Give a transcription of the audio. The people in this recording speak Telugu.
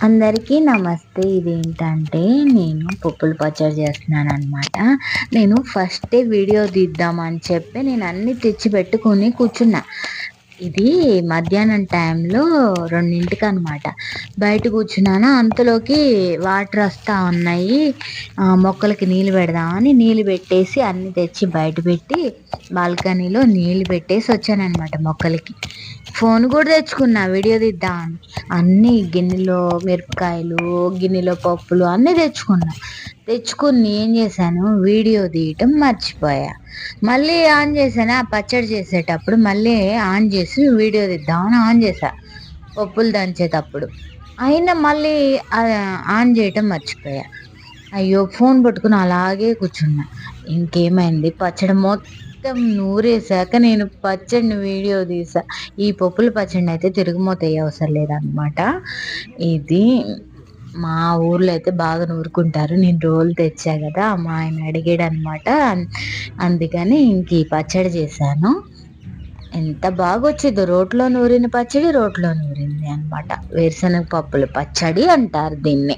అందరికీ నమస్తే. ఇదేంటంటే నేను పప్పులు పచ్చడి చేస్తున్నాను అనమాట నేను ఫస్టే వీడియో తీద్దామని చెప్పి నేను అన్ని తెచ్చి పెట్టుకొని కూర్చున్నా. ఇది మధ్యాహ్నం టైంలో రెండింటికి అనమాట బయట కూర్చున్నాను అంతలోకి వాటర్ వస్తూ ఉన్నాయి. మొక్కలకి నీళ్ళు పెడదామని నీళ్ళు పెట్టేసి అన్ని తెచ్చి బయట పెట్టి బాల్కనీలో నీళ్ళు పెట్టేసి వచ్చానమాట మొక్కలకి. ఫోన్ కూడా తెచ్చుకున్నా వీడియో తీద్దామని అన్ని గిన్నెలో మిరపకాయలు గిన్నెలో పప్పులు అన్నీ తెచ్చుకున్నా. తెచ్చుకుని ఏం చేశాను? వీడియో తీయటం మర్చిపోయా. మళ్ళీ ఆన్ చేశాను? ఆ పచ్చడి చేసేటప్పుడు మళ్ళీ ఆన్ చేసి వీడియో తీద్దామని ఆన్ చేశా. పప్పులు దంచేటప్పుడు. అయినా మళ్ళీ ఆన్ చేయటం మర్చిపోయా. అయ్యో ఫోన్ పట్టుకుని అలాగే కూర్చున్నా. ఇంకేమైంది? పచ్చడి మొత్తం నూరేసాక నేను పచ్చడిని వీడియో తీసా ఈ పప్పుల పచ్చడిని అయితే తిరుగుమూత అవసరం లేదనమాట ఇది మా ఊర్లో అయితే బాగా నూరుకుంటారు. నేను రోలు తెచ్చా కదా మా ఆయన అడిగాడు అనమాట అందుకని ఇంక ఈ పచ్చడి చేశాను. ఎంత బాగా వచ్చిందో రోట్లో నూరిన పచ్చడి రోట్లో నూరింది అనమాట. వేరుశనగ పప్పుల పచ్చడి అంటారు దీన్ని.